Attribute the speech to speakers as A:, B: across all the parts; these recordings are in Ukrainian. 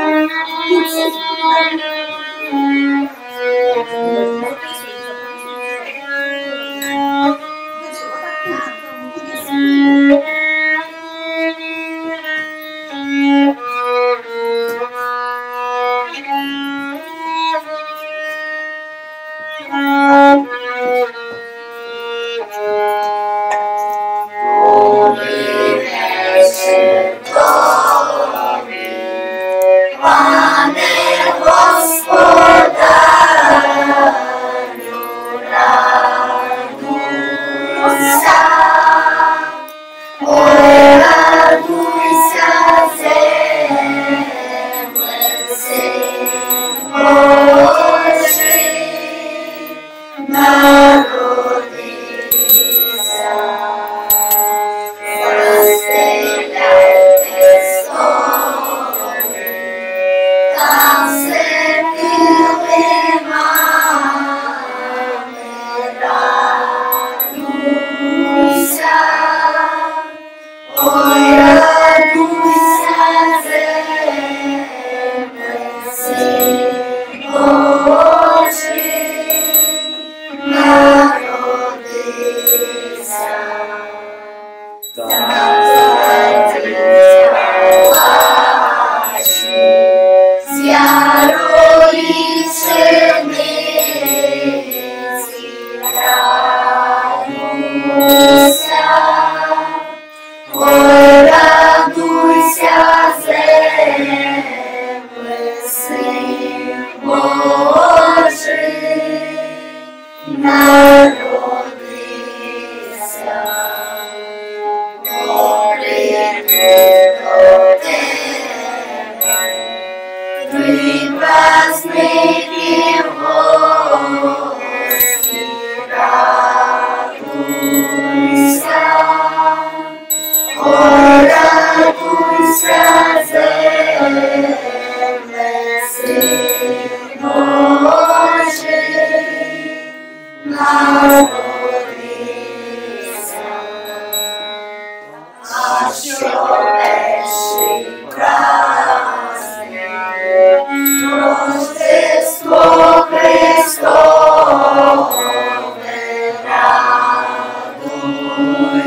A: Thank you.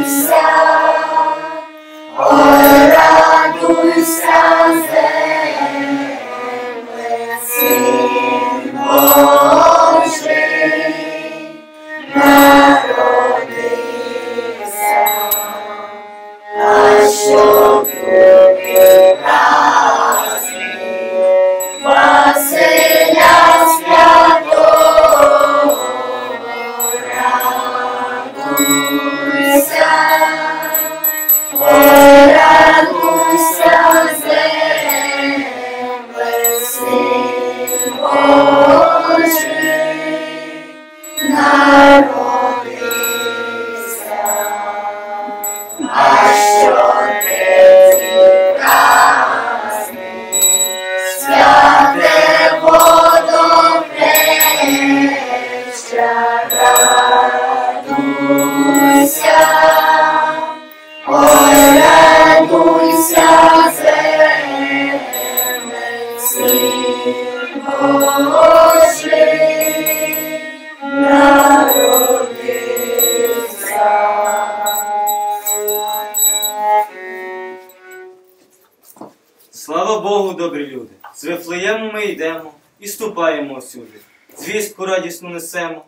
A: so ступаємо всюди. Звістку радісну несемо.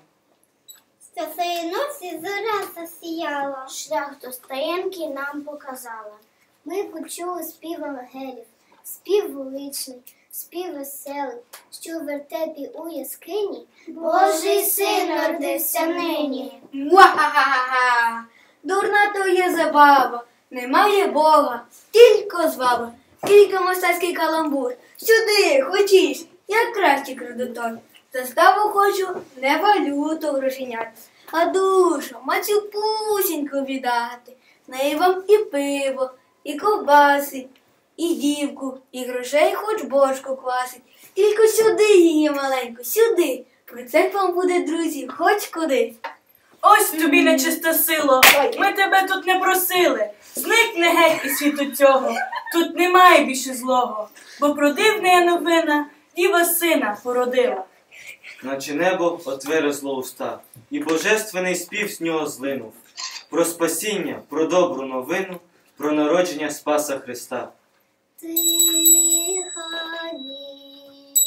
B: З цієї ночі зоря засіяла.
C: Шлях до стоянки нам показала.
B: Ми почули спів ангелів, спів величний, спів веселий, що в вертепі у яскині Божий син родився нині.
D: Муа-ха-ха-ха! Дурна то є забава, немає Бога, тільки зваба, тільки мистецький каламбур. Сюди, хочеш, як кращий кредитор. Заставу хочу не валюту грошенят, а душу, мацю пусіньку віддати. Неї вам і пиво, і ковбаси, і дівку, і грошей хоч бошку квасить. Тільки сюди її маленьку, сюди. Про це вам буде, друзі, хоч куди.
E: Ось тобі нечиста сила. Ми тебе тут не просили. Зникне геть із світу цього, тут немає більше злого, бо про дивна новина діва сина породила.
A: Наче небо отверзло уста, і божественний спів з нього злинув. Про спасіння, про добру новину, про народження Спаса Христа.
B: Тиха ніч,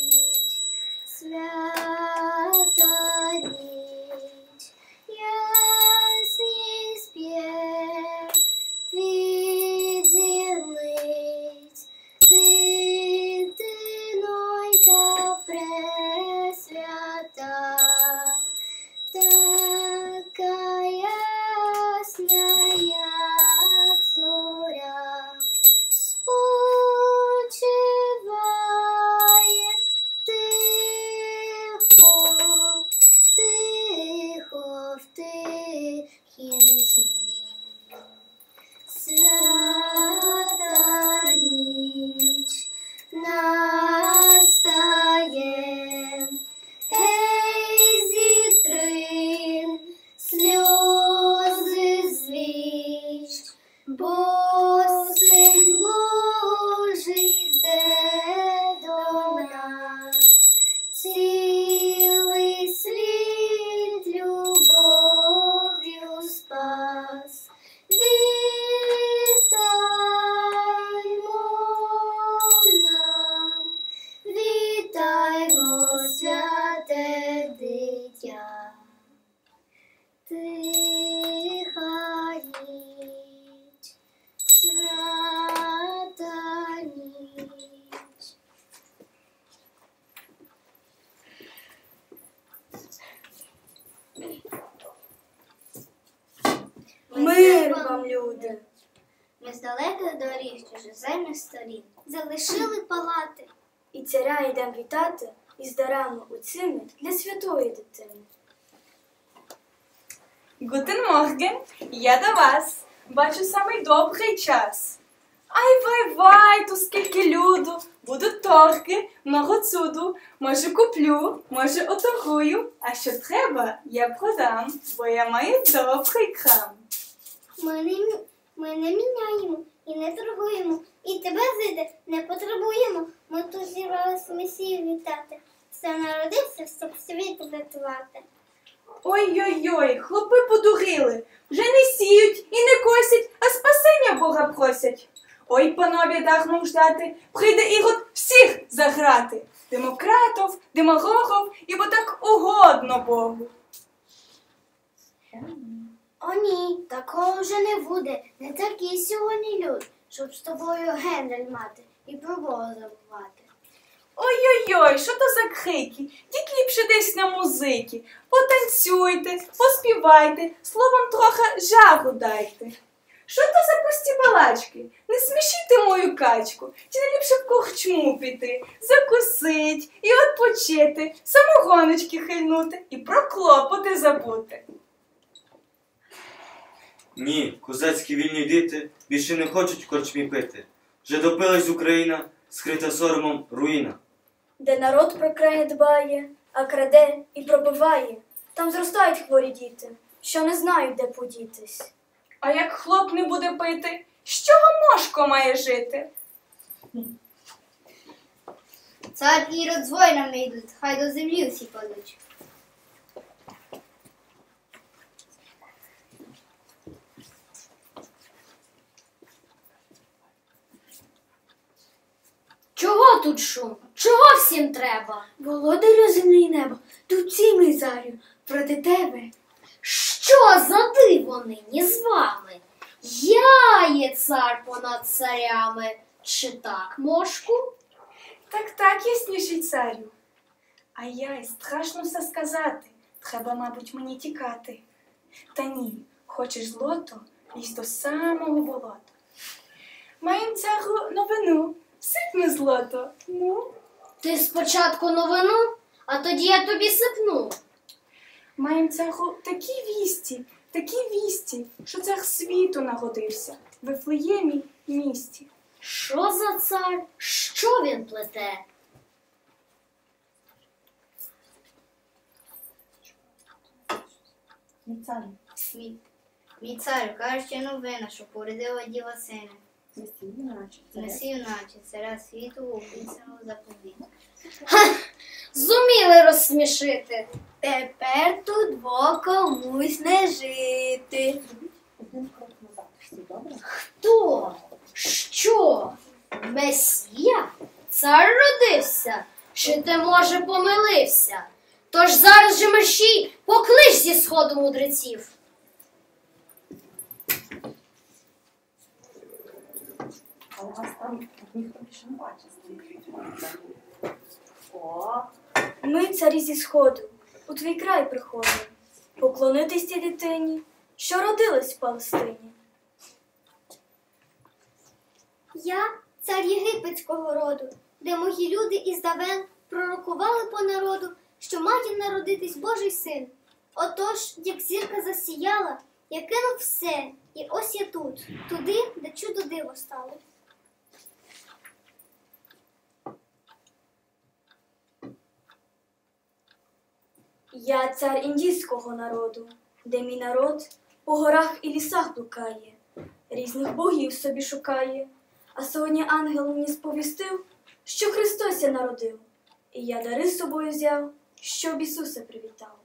B: бо
D: цими для святої дитини.
E: Гутен Морген, я до вас. Бачу самий добрий час. Ай вай вай, тут скільки люду, будуть торги, много цуду. Може куплю, може оторгую, а що треба, я продам, бо я маю добрий крам.
B: Ми не, ми не міняємо і не торгуємо, і тебе зайде не потребуємо. Ми тут зібралися Месію вітати. Все народився, щоб світ врятувати.
E: Ой-ой-ой, хлопи подурили, вже не сіють і не косять, а спасення Бога просять. Ой, панові дармо ждати, прийде ігод всіх заграти. Демократов, демагогов, і бо так угодно Богу.
B: О ні, такого вже не буде. Не такий сьогодні люд, щоб з тобою гендель мати і про Бога забувати.
E: Ой-ой-ой, що то за крики? Діть ліпше десь на музики. Потанцюйте, поспівайте, словом трохи жару дайте. Що то за пусті балачки? Не смішіть мою качку, чи не ліпше в корчму піти, закусить і відпочити, самогоночки хильнути і про клопоти забути.
A: Ні, козацькі вільні діти більше не хочуть корчмі пити. Вже допилась Україна, скрита соромом руїна.
D: Де народ про край дбає, а краде і пробиває. Там зростають хворі діти, що не знають, де подітись.
E: А як хлоп не буде пити, з чого мошко має жити?
B: Цар Ірод з воїнами йдуть, хай до землі всі падуть. Чого тут шум? Чого всім треба?
D: Володарю землі й неба, тут цілий зарю проти тебе.
B: Що за диво нині з вами? Я є цар понад царями. Чи так, мошку?
E: Так, так, ясніший царю. А я й страшно все сказати. Треба, мабуть, мені тікати. Та ні, хочеш злото, лізь до самого болота. Маєм цару новину, сипни злото. Ну,
B: Ти спочатку новину, а тоді я тобі сипну.
E: маєм цару такі вісті, такі вісті, що цар світу нагодився в Вифлеємі місті.
B: Що за цар? Що він плете?
E: Не цар,
B: Світ. Мій царю, кажучи новина, що породила діва сина. Несів наче царя світу обіцяного заповіту.
C: Зуміли розсмішити.
D: Тепер тут бо комусь не жити.
C: Хто? Що? Месія? Цар родився? Чи ти, може, помилився? Тож зараз же мерщій поклич зі сходу мудреців.
F: А у вас там ніхто більше не бачить. О,
D: Ми, царі зі сходу, у твій край приходимо. Поклонитись тій дитині, що родилась в Палестині.
B: Я цар єгипетського роду, де мої люди із давен пророкували по народу, що має народитись Божий син. Отож, як зірка засіяла, я кинув все, і ось я тут, туди, де чудо диво стало.
D: Я цар індійського народу, де мій народ по горах і лісах блукає, різних богів собі шукає. А сьогодні ангел мені сповістив, що Христос я народив, і я дари з собою взяв, щоб Ісуса привітав.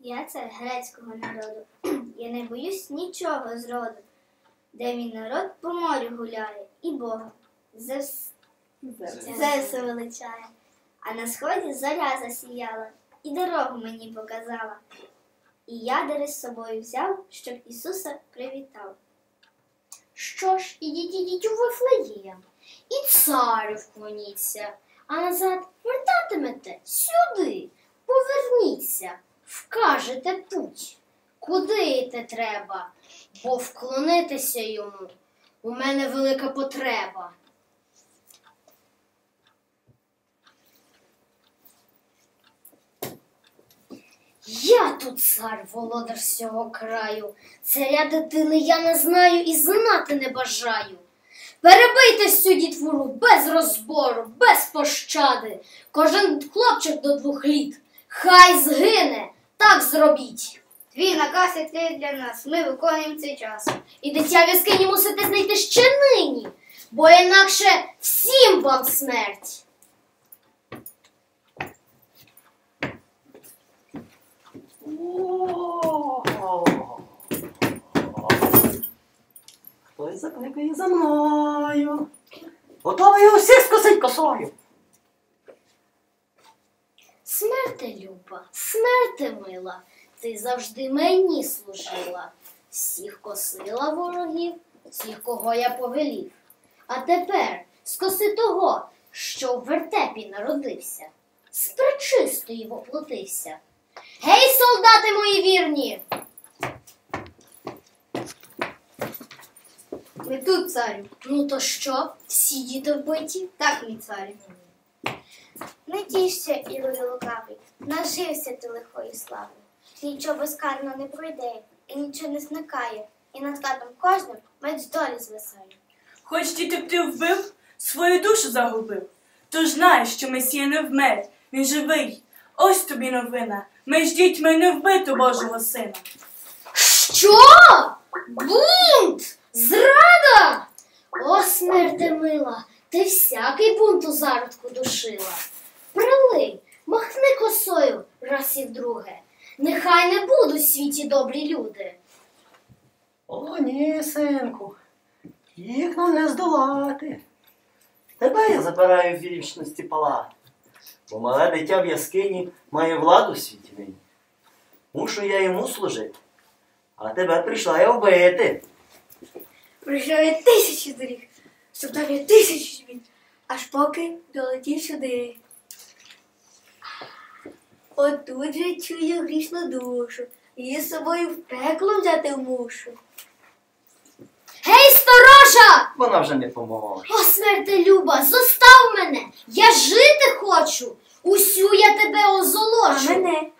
B: Я цар грецького народу. Я не боюсь нічого зроду, де мій народ по морю гуляє, і Бога Зевс, Зевса величає. А на сході зоря засіяла і дорогу мені показала. І я дари з собою взяв, щоб Ісуса привітав.
C: Що ж, ідіть, ідіть у Вифлеєм, і царю вклоніться, а назад вертатимете сюди, поверніться, вкажете путь, куди йти треба, бо вклонитися йому у мене велика потреба. Я тут цар, володар всього краю. Царя дитини я не знаю і знати не бажаю. Перебийте всю дітвору без розбору, без пощади. Кожен хлопчик до двох літ. Хай згине, так зробіть.
B: Твій наказ який для нас. Ми виконуємо цей час.
C: І дитя в мусите знайти ще нині, бо інакше всім вам смерть.
F: Хтось закликає за мною. Готовий усіх скосить косою.
C: Смерти люба, смерти мила, ти завжди мені служила. Всіх косила ворогів, всіх, кого я повелів. А тепер скоси того, що в вертепі народився, з пречистої воплотився. Гей, солдати мої вірні!
B: Ми тут, царю.
C: Ну то що, всі діти вбиті?
B: Так, мій царю. Не тішся, Ірою лукавий, нажився ти лихої слави. Нічого безкарно не пройде, і нічого не зникає, і над катом кожним меч долі звисає.
E: Хоч діти б ти вбив, свою душу загубив. Тож знай, що Месія не вмер, він живий. Ось тобі новина. Ми ж дітьми не вбито Божого сина.
C: Що? Бунт? Зрада? О, смерте мила, ти всякий бунт у зародку душила. Прилинь, махни косою раз і вдруге. Нехай не будуть в світі добрі люди.
F: О, ні, синку. Їх нам не здолати. Тебе я забираю в вічності палати. Бо мале дитя в яскині має владу в світі нині. Мушу я йому служити. А тебе прийшла я вбити.
D: Пройшов я тисячі доріг, стоптав я тисячі змін, аж поки долетів сюди. Отут же чую грішну душу, її з собою в пекло взяти мушу.
C: Гей, сторожа!
F: Вона вже не поможе.
C: О, смерте люба, зостав мене! Я жити хочу! Усю я тебе
D: А мене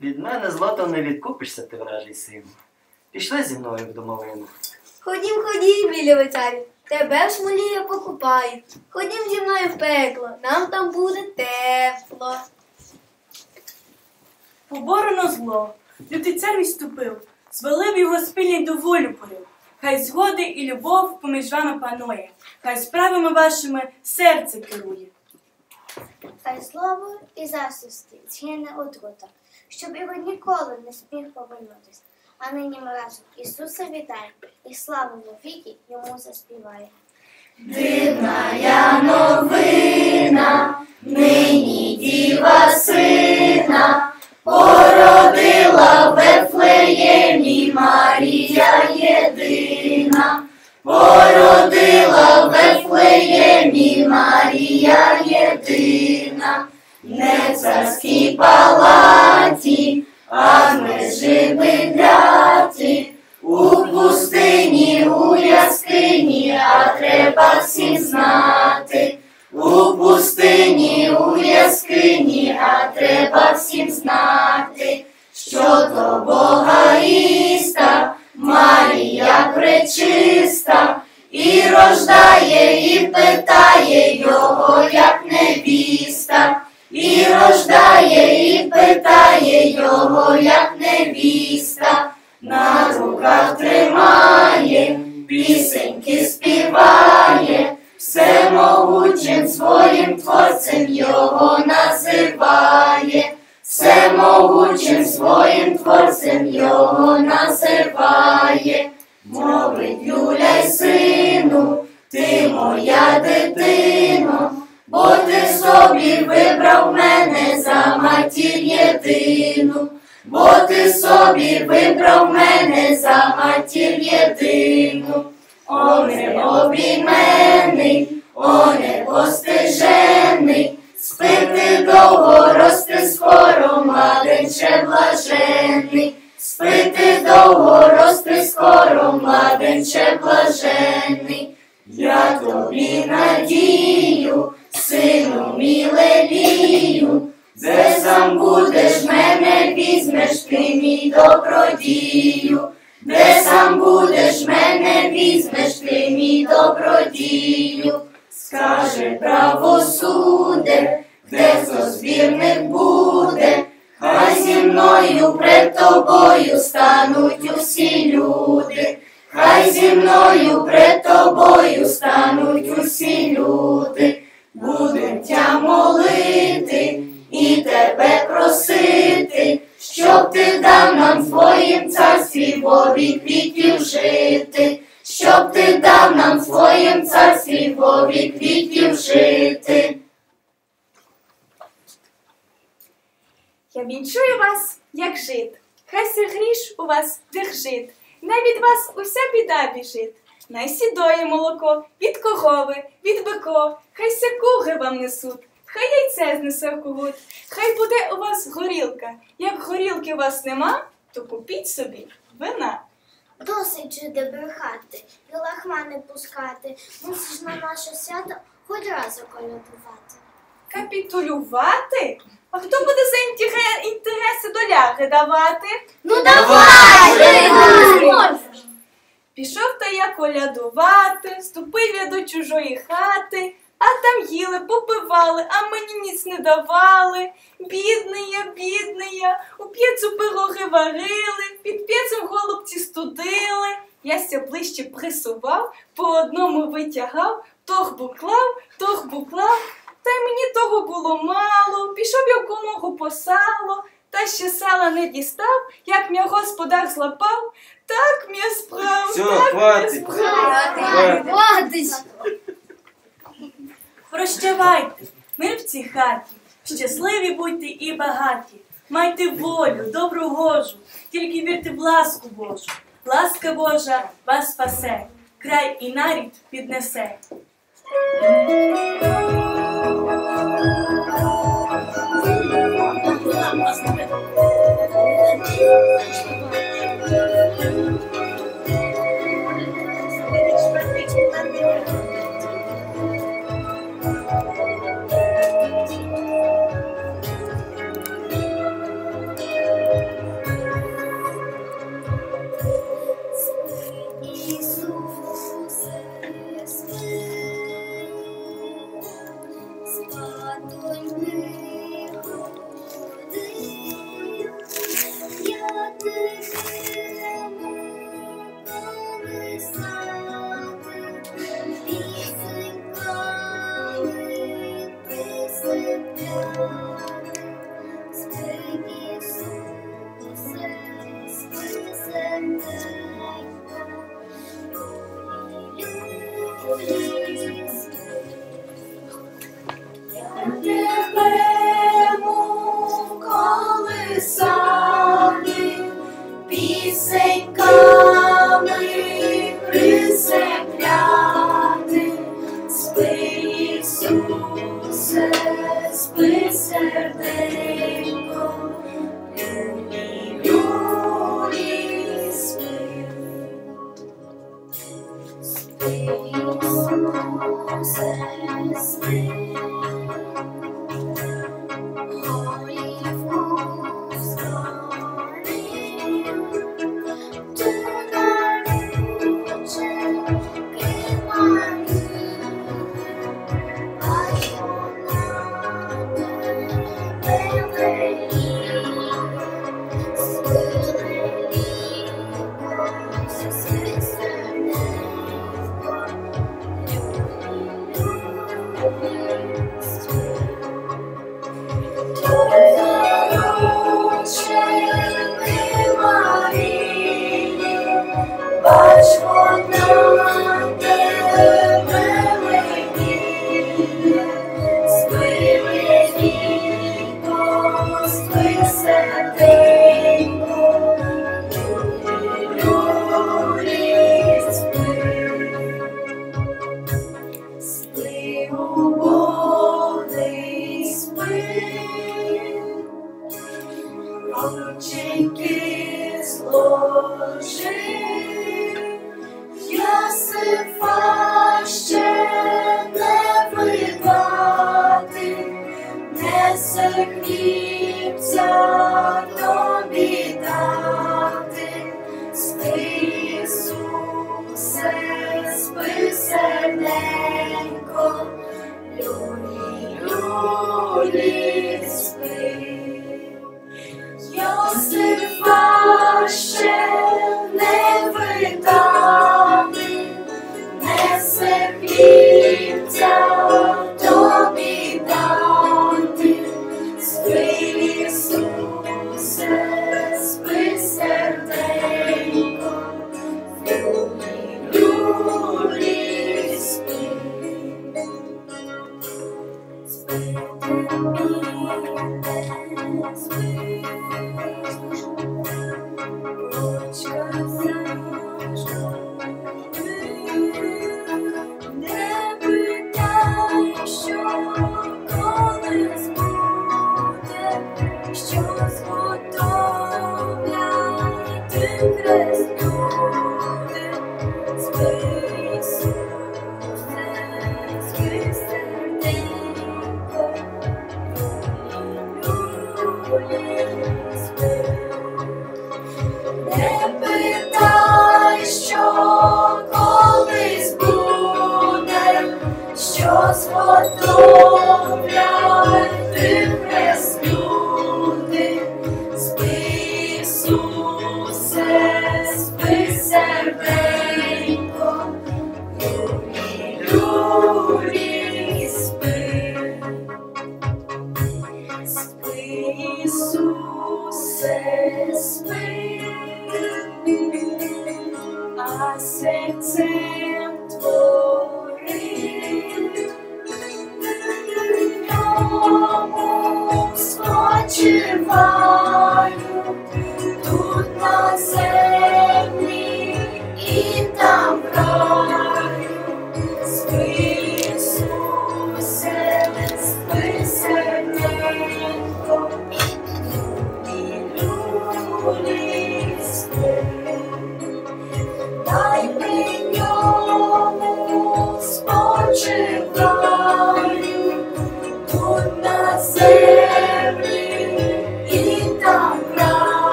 F: Від мене злото не відкупишся, ти вражий сину. Пішли зі мною в домовину.
D: ходім, ходім, царю, тебе в смолі я покупаю. Ходім зі мною в пекло, нам там буде тепло.
E: поборено зло. Лютий цар відступив, звалив його спільний до волю порив. Хай згоди і любов поміж вами панує, хай справами вашими серце керує.
G: Хай слово і засусти згине отрута, щоб його ніколи не спів повернутись. А нині ми разом Ісуса вітає і славу віки йому заспіває.
A: Дивная новина, нині діва сина, породила в Вефлеємі Марія єдина, породила в Вефлеємі Марія єдина, не царській палаті, а в межі видляті. У пустині, у яскині, а треба всім знати. У пустині, у яскині, а треба всім знати, що то Бога о необійменний, о непостижений, спити довго, рости скоро, младенче блажений, спити довго, рости скоро, младенче блажений, я тобі надію, сину мілелію, де сам будеш мене візьмеш ти мій добродію, де сам будеш мене візьмеш ти мій добродію, скаже правосуде, де хто збірник буде, хай зі мною пред тобою стануть усі люди, хай зі мною пред тобою стануть усі люди, будем тя молити і тебе просити,
E: вінчую вас, як жит, хай се гріш у вас держит, най від вас уся біда біжить. Най сідоє молоко від корови, від бико, хай ся куги вам несуть, хай яйце знесе в когут, хай буде у вас горілка. Як горілки у вас нема, то купіть собі вина.
G: Досить же де брехати, і лахма не пускати. Мусиш на наше свято хоч раз околядувати.
E: Капітулювати? А хто буде за інтере- інтереси доляри давати?
G: Ну
A: давай!
E: Пішов та я колядувати, ступив я до чужої хати, а там їли, попивали, а мені ніц не давали. Бідний я, бідний я, у п'єцу пироги варили, під п'єцем голубці студили. Я ся ближче присував, по одному витягав, торбу клав, торбу клав, та й мені того було мало. Пішов я в комору по сало, та ще сала не дістав, як м'я господар злапав, так м'я справ.
H: Все,
E: так м'я
H: хватить.
E: справ.
H: Хватить.
A: Хватить!
E: Прощавайте, ми в цій хаті, щасливі будьте і багаті. Майте волю, добру гожу, тільки вірте в ласку Божу. Ласка Божа вас спасе, край і нарід піднесе.
I: Thank
A: you. me.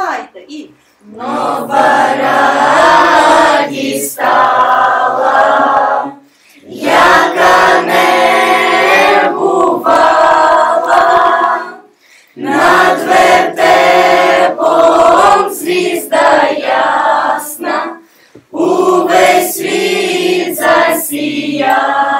J: Давайте і.
A: Нова радість стала, яка не бувала, над вертепом звізда ясна, увесь світ засіяла,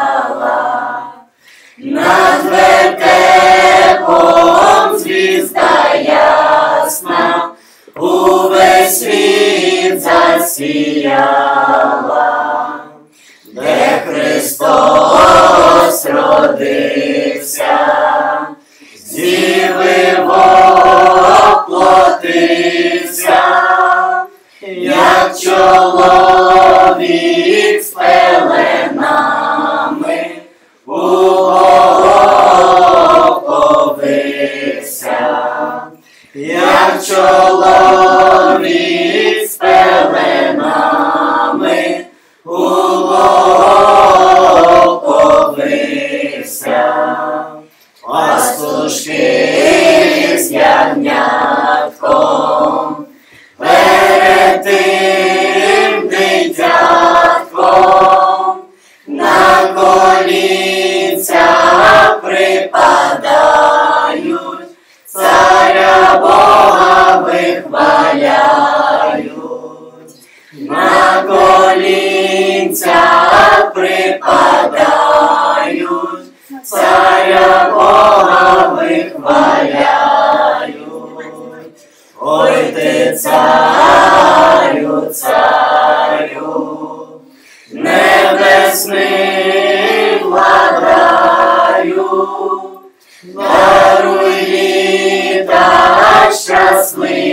A: засіяла, де Христос родився, зіви пастушки ягнятком, перед тим дитятком, на колінця припадають, царя Бога вихваляють, на колінця припадають, царя Бога вихваляють. Ой царю, царю, небесний владарю, даруй літа щасливі,